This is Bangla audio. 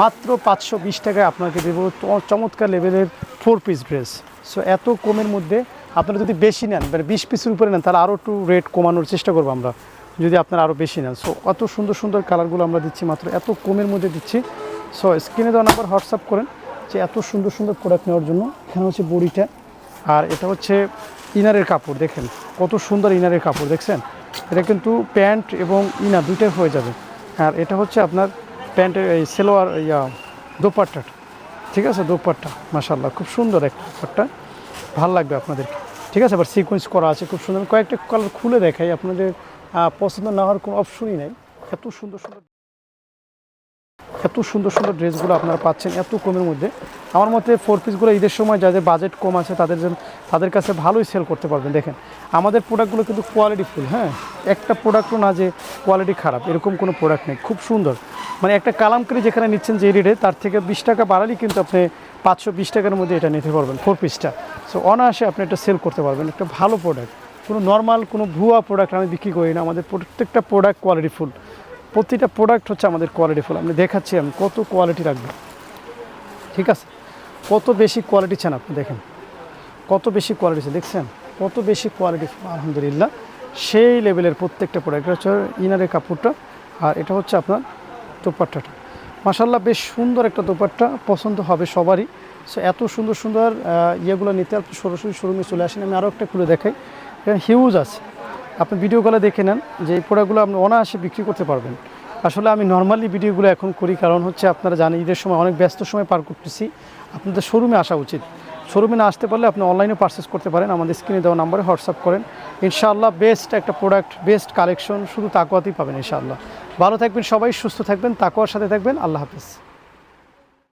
মাত্র পাঁচশো বিশ টাকায় আপনাকে দেবো চমৎকার লেভেলের ফোর পিস ড্রেস সো এত কমের মধ্যে আপনারা যদি বেশি নেন মানে বিশ পিসের উপরে নেন, তাহলে আরও একটু রেট কমানোর চেষ্টা করব আমরা, যদি আপনারা আরও বেশি নেন। সো অত সুন্দর সুন্দর কালারগুলো আমরা দিচ্ছি মাত্র, এত কমের মধ্যে দিচ্ছি। সো স্ক্রিনে দেওয়া নাম্বার হোয়াটসঅ্যাপ করেন, যে এত সুন্দর সুন্দর প্রোডাক্ট নেওয়ার জন্য। এখানে হচ্ছে বড়িটা, আর এটা হচ্ছে ইনারের কাপড়, দেখেন কত সুন্দর ইনারের কাপড়, দেখছেন? এটা কিন্তু প্যান্ট এবং ইনার দুইটাই হয়ে যাবে। আর এটা হচ্ছে আপনার প্যান্টের এই সেলোয়ার, ইয়া দোপাট্টাটা ঠিক আছে? দোপাট্টা। মাসাল্লাহ খুব সুন্দর একটা দোপাট্টা। ভালো লাগবে আপনাদেরকে। ঠিক আছে? আবার সিকোয়েন্স করা আছে, খুব সুন্দর। কয়েকটা কালার খুলে দেখাই। আপনাদের পছন্দ না হওয়ার কোনো অপশনই নেই। এত সুন্দর সুন্দর এত সুন্দর সুন্দর ড্রেসগুলো আপনারা পাচ্ছেন, এত কমের মধ্যে। আমার মতে ফোর পিসগুলো ঈদের সময় যাদের বাজেট কম আছে, তাদের জন্য তাদের কাছে ভালোই সেল করতে পারবেন। দেখেন, আমাদের প্রোডাক্টগুলো কিন্তু কোয়ালিটি ফুল হ্যাঁ? একটা প্রোডাক্টও না যে কোয়ালিটি খারাপ, এরকম কোনো প্রোডাক্ট নেই, খুব সুন্দর। মানে একটা কালামকারি যেখানে নিচ্ছেন যে রেটে তার থেকে বিশ টাকা বাড়ালেই কিন্তু আপনি পাঁচশো বিশ টাকার মধ্যে এটা নিতে পারবেন ফোর পিসটা সো অনায়াসে আপনি এটা সেল করতে পারবেন, একটা ভালো প্রোডাক্ট কোনো নর্মাল কোনো ভুয়া প্রোডাক্ট আমি বিক্রি করি না, আমাদের প্রত্যেকটা প্রোডাক্ট কোয়ালিটি ফুল প্রতিটা প্রোডাক্ট হচ্ছে আমাদের কোয়ালিটি ফুল আমি দেখাচ্ছি, আমি কত কোয়ালিটি রাখব। ঠিক আছে? কত বেশি কোয়ালিটি চান আপনি? দেখেন। কত বেশি কোয়ালিটি আছে দেখছেন? কত বেশি কোয়ালিটি আলহামদুলিল্লাহ। সেই লেভেলের প্রত্যেকটা প্রোডাক্ট হচ্ছে ইনারের কাপড়টা, আর এটা হচ্ছে আপনার দোপাট্টাটা। মাসাল্লাহ বেশ সুন্দর একটা দোপাট্টা। পছন্দ হবে সবারই। সো এত সুন্দর সুন্দর ইয়েগুলো নিতে আপনি সরাসরি শোরুমে চলে আসেন। আমি আরও একটা খুলে দেখাই। হিউজ আছে। আপনি ভিডিও কলে দেখে নেন যে এই প্রোডাক্টগুলো আপনি অনায়াসে বিক্রি করতে পারবেন। আসলে আমি নর্মালি ভিডিওগুলো এখন করি, কারণ হচ্ছে আপনারা জানেন, ঈদের সময় অনেক ব্যস্ত সময় পার করতেছি। আপনাদের শোরুমে আসা উচিত। শোরুমে না আসতে পারলে আপনি অনলাইনে পারচেস করতে পারেন। আমাদের স্ক্রিনে দেওয়া নাম্বারে হোয়াটসঅ্যাপ করেন। ইনশাআল্লাহ বেস্ট একটা প্রোডাক্ট বেস্ট কালেকশন শুধু তাকুয়াতেই পাবেন ইনশাআল্লাহ। ভালো থাকবেন সবাই, সুস্থ থাকবেন তাকুয়ার সাথে থাকবেন। আল্লাহ হাফিজ।